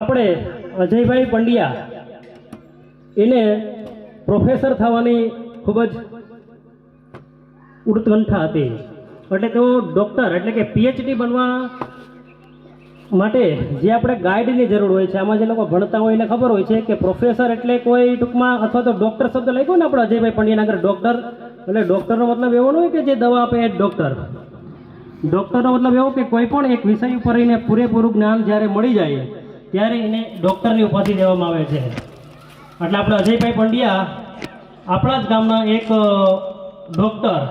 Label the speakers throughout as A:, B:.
A: આપણે અજયભાઈ પંડ્યા, એને પ્રોફેસર થવાની ખૂબ જ ઉત્કંઠા હતી. એટલે તેઓ ડૉક્ટર એટલે કે પીએચડી બનવા માટે જે આપણે ગાઈડની જરૂર હોય છે, આમાં જે લોકો ભણતા હોય એને ખબર હોય છે કે પ્રોફેસર એટલે કોઈ ટૂંકમાં અથવા તો ડૉક્ટર શબ્દ લખ્યો ને આપણે અજયભાઈ પંડ્યાના આગળ ડૉક્ટર એટલે ડૉક્ટરનો મતલબ એવો ન હોય કે જે દવા આપે એ ડૉક્ટર ડૉક્ટરનો મતલબ એવો કે કોઈ પણ એક વિષય ઉપર એને પૂરેપૂરું જ્ઞાન જ્યારે મળી જાય ત્યારે એને ડૉક્ટરની ઉપાધિ દેવામાં આવે છે. એટલે આપણે અજયભાઈ પંડ્યા, આપણા જ ગામના એક ડૉક્ટર,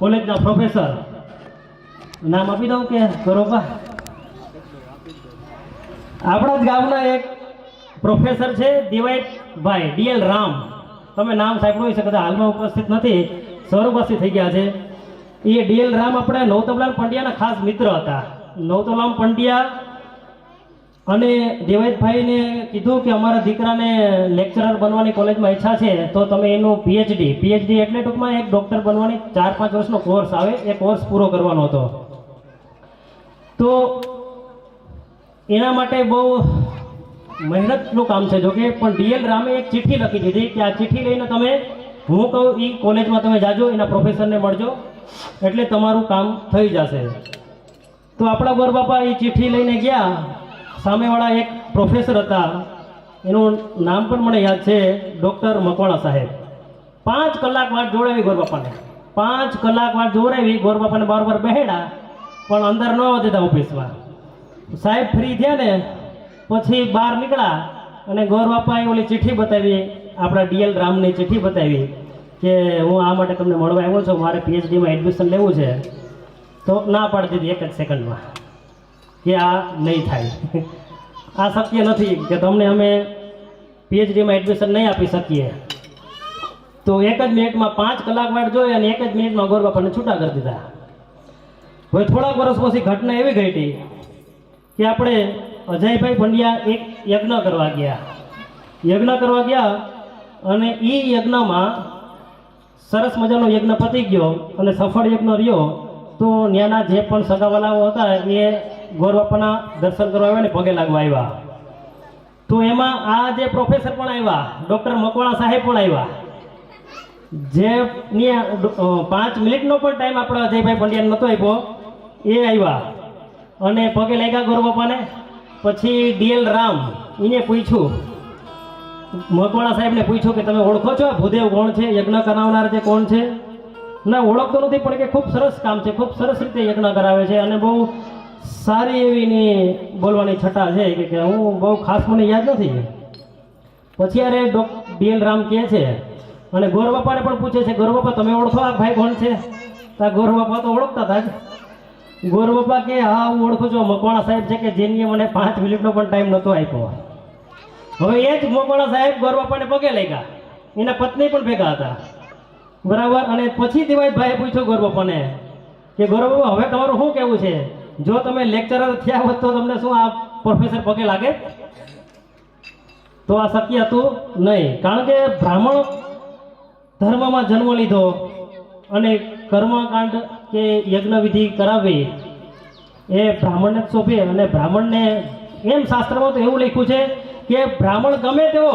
A: કોલેજના પ્રોફેસર. નામ આપી દઉં કે બરોબર આપણા જ ગામના એક પ્રોફેસર છે દિવાઈભાઈ ડીએલ રામ. તમે નામ સાંભળ્યું છે કદાચ હાલમાં ઉપસ્થિત નથી. સ્વરૂપાસી થઈ ગયા છે. એ ડીએલ રામ આપણે નવતમલાલ પંડ્યાના ખાસ મિત્ર હતા. નવતમલાલ પંડ્યા અને દેવાયતભાઈને કીધું કે અમારા દીકરાને લેક્ચરર બનવાની કોલેજમાં ઈચ્છા છે, તો તમે એનું પીએચડી પીએચડી એટલે ટૂંકમાં એક ડૉક્ટર બનવાની ચાર પાંચ વર્ષનો કોર્સ આવે, એ કોર્સ પૂરો કરવાનો હતો. તો એના માટે બહુ મહેનતનું કામ છે, જોકે, પણ ડીએલ રામે એક ચિઠ્ઠી લખી દીધી કે આ ચિઠ્ઠી લઈને તમે, હું કહું એ કોલેજમાં તમે જાજો, એના પ્રોફેસરને મળજો, એટલે તમારું કામ થઈ જશે. તો આપણા ગોર બાપા એ ચિઠ્ઠી લઈને ગયા સામેવાળા એક પ્રોફેસર હતા. એનું નામ પણ મને યાદ છે ડૉક્ટર મકવાણા સાહેબ. પાંચ કલાક વાત જોડાવી ગોરબાપાને પાંચ કલાક વાત જોડાવી ગોરબાપાને બાર બાર બેહેડા, પણ અંદર ન દેતા ઓફિસમાં. સાહેબ ફ્રી થયા ને, પછી બહાર નીકળ્યા અને ગોરબાપાએ ઓલી ચિઠ્ઠી બતાવી, આપણા ડીએલ રામની ચિઠ્ઠી બતાવી કે હું આ માટે તમને મળવા આવ્યો છું, મારે પીએચડીમાં એડમિશન લેવું છે. તો ના પાડી દીધી એક જ સેકન્ડમાં કે આ નહીં થાય. આ શક્ય નથી કે તમને અમે પીએચડીમાં એડમિશન નહીં આપી શકીએ. તો એક જ મિનિટમાં પાંચ કલાક વાટ જોઈ અને એક જ મિનિટમાં ગોર બાપાને છૂટા કરી દીધા. હવે થોડાક વર્ષ પછી ઘટના એવી ઘટી કે આપણે અજયભાઈ પંડ્યા એક યજ્ઞ કરવા ગયા. યજ્ઞ કરવા ગયા અને એ યજ્ઞમાં સરસ મજાનો યજ્ઞ પતી ગયો અને સફળ યજ્ઞ રહ્યો. તો ત્યાંના જે પણ સગાવાલાઓ હતા એ ગોરબાપાના દર્શન કરવા આવ્યા ને પગે લાગવા આવ્યા. તો એમાં આ જે પ્રોફેસર પણ આવ્યા ડૉક્ટર મકવાણા સાહેબ પણ આવ્યા. જે પાંચ મિનિટનો પણ ટાઈમ આપણો અજયભાઈ પંડ્યાને નહોતો આપ્યો, એ આવ્યા. અને પગે લાગ્યા ગોરબાપાને પછી ડીએલ રામ એને પૂછ્યું. મકવાણા સાહેબને પૂછ્યું કે તમે ઓળખો છો ભૂદેવ કોણ છે, યજ્ઞ કરાવનાર જે કોણ છે? ના, ઓળખતો નથી, પણ કે ખૂબ સરસ કામ છે, ખૂબ સરસ રીતે યજ્ઞ કરાવે છે અને બહુ સારી એવીની બોલવાની છટા છે કે- હું બહુ ખાસ મને યાદ નથી. પછી અરે બીએલ રામ કહે છે, અને ગોરબાપાને પણ પૂછે છે ગોરબાપા તમે ઓળખો આ ભાઈ કોણ છે? તા ગોરબાપા તો ઓળખતા હતા જ. ગોરબાપા કે, હા, હું ઓળખું છું, મકવાણા સાહેબ છે કે જેની મને પાંચ મિનિટનો પણ ટાઈમ નહોતો આપ્યો. હવે એ જ મકવાણા સાહેબ ગોરબાપાને પગે લાગ્યા. એના પત્ની પણ ભેગા હતા. બરાબર? અને પછી દિવાયતભાઈએ પૂછ્યું ગોરબાપાને કે ગોરબાપા હવે તમારું શું કહેવું છે? જો તમે લેક્ચરર થયા હોત તો તમને શું આ પ્રોફેસર પગે લાગે? તો આ શક્ય હતું નહીં. કારણ કે બ્રાહ્મણ ધર્મમાં જન્મ લીધો અને કર્મકાંડ કે યજ્ઞવિધિ કરાવી એ બ્રાહ્મણને જ અને બ્રાહ્મણને એમ શાસ્ત્રમાં તો એવું લખ્યું છે કે બ્રાહ્મણ ગમે તેવો,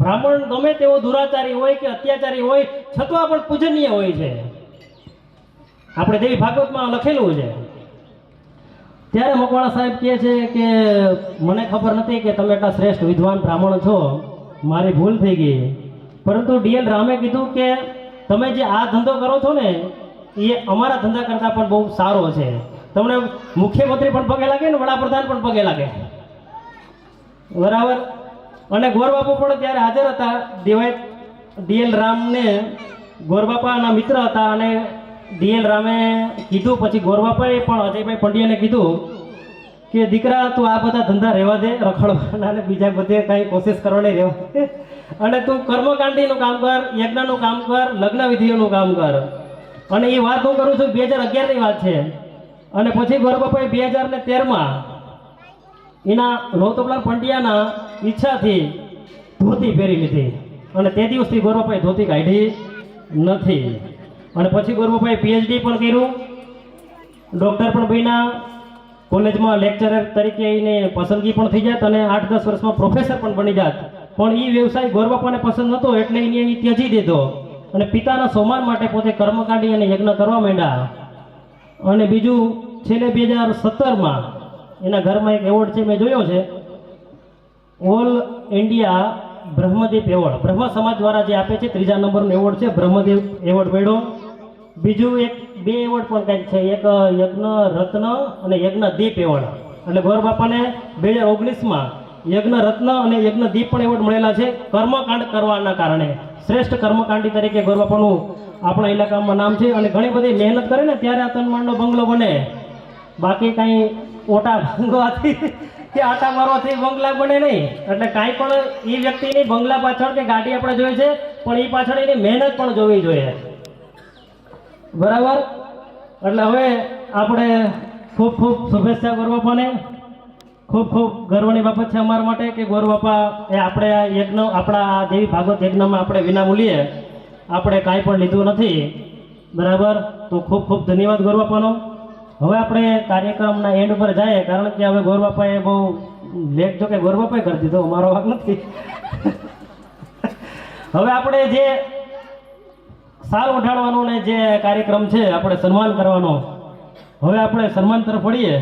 A: બ્રાહ્મણ ગમે તેવો દુરાચારી હોય કે અત્યાચારી હોય, છતાં પણ પૂજનીય હોય છે. આપણે દેવી ભાગવતમાં લખેલું છે. ત્યારે મકવાણા સાહેબ કહે છે કે, મને ખબર નથી કે તમે એટલા શ્રેષ્ઠ વિદ્વાન બ્રાહ્મણ છો. મારી ભૂલ થઈ ગઈ. પરંતુ ડીએલ રામે કીધું કે, તમે જે આ ધંધો કરો છો ને, એ અમારા ધંધા કરતાં પણ બહુ સારો છે. તમને મુખ્યમંત્રી પણ પગે લાગે ને વડાપ્રધાન પણ પગે લાગે? બરાબર? અને ગોરબાપુ પણ ત્યારે હાજર હતા. દિવાય ડીએલ રામને ગોરબાપાના મિત્ર હતા અને ડીએલ રામે કીધું, પછી ગોરબાપાએ પણ અજયભાઈ પંડ્યાને કીધું કે, દીકરા, તું આ બધા ધંધા રહેવા દે, રખડવાના અને બીજા બધે કાંઈ કોશિશ કરવાની રહેવા અને તું કર્મકાંડીનું કામ કર, યજ્ઞનું કામ કર લગ્ન વિધિઓનું કામ કર. અને એ વાત હું કરું છું, બે હજાર અગિયારની વાત છે. અને પછી ગોરબાપાએ બે હજાર ને તેરમાં એના નવતોપલાલ પંડ્યાના ઈચ્છાથી ધોતી પહેરી લીધી. અને તે દિવસથી ગોરબાપાએ ધોતી કાઢી નથી. અને પછી ગોરબાપાએ પીએચડી પણ કર્યું. ડૉક્ટર પણ બન્યા. કોલેજમાં લેક્ચરર તરીકે એને પસંદગી પણ થઈ જાત અને આઠ દસ વર્ષમાં પ્રોફેસર પણ બની જાત. પણ એ વ્યવસાય ગોરબાપાને પસંદ નહોતો એટલે એને એ ત્યજી દીધો. અને પિતાના સોમાન માટે પોતે કર્મકાંડી અને યજ્ઞ કરવા માંડ્યા. અને બીજું, છેલ્લે બે હજાર સત્તરમાં એના ઘરમાં એક એવોર્ડ છે મેં જોયો છે. All India Brahmadev award. બ્રહ્મ સમાજ દ્વારા જે આપે છે, ત્રીજા નંબરનો એવોર્ડ છે બ્રહ્મદેવ એવોર્ડ મળ્યો બીજું એક બે એવોર્ડ પણ કંઈક છે. એક યજ્ઞ રત્ન અને યજ્ઞ દીપ એવોર્ડ. એટલે ગોર બાપાને બે હજાર ઓગણીસમાં યજ્ઞ રત્ન અને યજ્ઞ દીપ પણ એવોર્ડ મળેલા છે. કર્મકાંડ કરવાના કારણે. શ્રેષ્ઠ કર્મકાંડી તરીકે ગોર બાપાનું આપણા ઇલાકામાં નામ છે. અને ઘણી બધી મહેનત કરે ને ત્યારે આ તનમાળનો બંગલો બને. બાકી કાંઈ ઓટા ભાંગવાથી કે આટા મારવાથી બંગલા બને નહીં. એટલે કાંઈ પણ એ વ્યક્તિની બંગલા પાછળ કે ગાડી આપણે જોઈએ છે, પણ એ પાછળ એની મહેનત પણ જોવી જોઈએ. બરાબર? એટલે હવે આપણે ખૂબ ખૂબ શુભેચ્છા ગોરબાપાને ખૂબ ખૂબ ગર્વની બાબત છે અમારા માટે કે ગોરબાપા એ આપણે આ યજ્ઞ, આપણા દેવી ભાગવત યજ્ઞમાં આપણે વિનામૂલ્યે આપણે કાંઈ પણ લીધું નથી. બરાબર? તો ખૂબ ખૂબ ધન્યવાદ ગોરબાપાનો હવે આપણે કાર્યક્રમના એન્ડ ઉપર જઈએ, કારણ કે હવે ગોરબાપાએ બહુ લેખ જો કે ગોરબાપાએ કરી દીધો, અમારો વાક નથી. હવે આપણે જે સાલ ઉઠાડવાનો ને જે કાર્યક્રમ છે, આપણે સન્માન કરવાનો. હવે આપણે સન્માન તરફ વળીએ.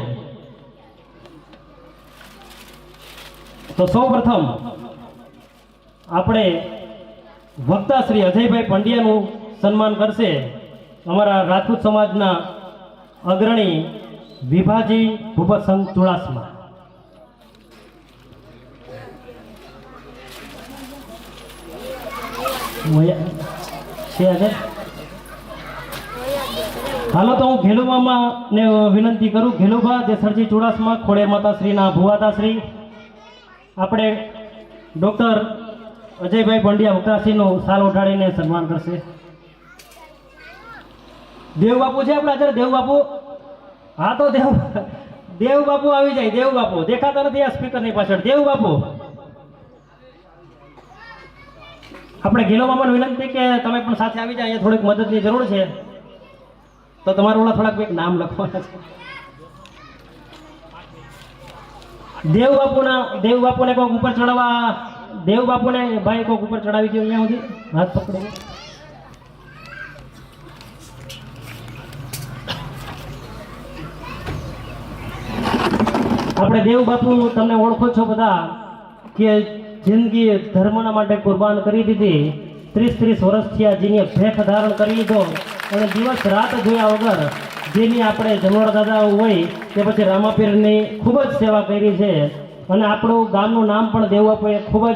A: તો સૌ પ્રથમ આપણે વક્તા શ્રી અજયભાઈ પંડ્યાનું સન્માન કરશે અમારા રાજપૂત સમાજના અગ્રણી વિભાજી ભૂપતસંઘ ચુડાસમા. છે હાલો, તો હું ઘેલુમામાં ને વિનંતી કરું. ઘેલુભા દેસરજી ચુડાસમા, ખોડે માતાશ્રીના ભુવાતાશ્રી. આપણે ડૉક્ટર અજયભાઈ પંડ્યા ઉત્તરાશ્રીનું સાલ ઉઠાડીને સન્માન કરશે. દેવ બાપુ છે આપણા અત્યારે દેવ બાપુ? હા તો દેવ દેવ બાપુ આવી જાય. દેવ બાપુ. દેખાતા નથી આ સ્પીકરની પાછળ. દેવ બાપુ આપણે ગીલો પણ વિનંતી કે તમે પણ સાથે આવી જાય અહીંયા થોડીક મદદની જરૂર છે. તો તમારું ઓલા થોડાક એક નામ લખવાના છે. દેવ બાપુના દેવ બાપુને કોઈક ઉપર ચડાવવા દેવ બાપુને ભાઈ કોઈક ઉપર ચડાવી દો અહીંયા સુધી. હાથ પકડીને આપણે દેવ બાપુ તમને ઓળખો છો બધા, કે જિંદગી ધર્મના માટે કુરબાન કરી દીધી. ત્રીસ ત્રીસ વર્ષથી આ જેની ભેખ ધારણ કરી લીધો. અને દિવસ રાત જોયા વગર જેની આપણે જમણ દાદા હોય કે પછી રામાપીરની ખૂબ જ સેવા કરી છે. અને આપણું ગામનું નામ પણ દેવું બાપુએ ખૂબ જ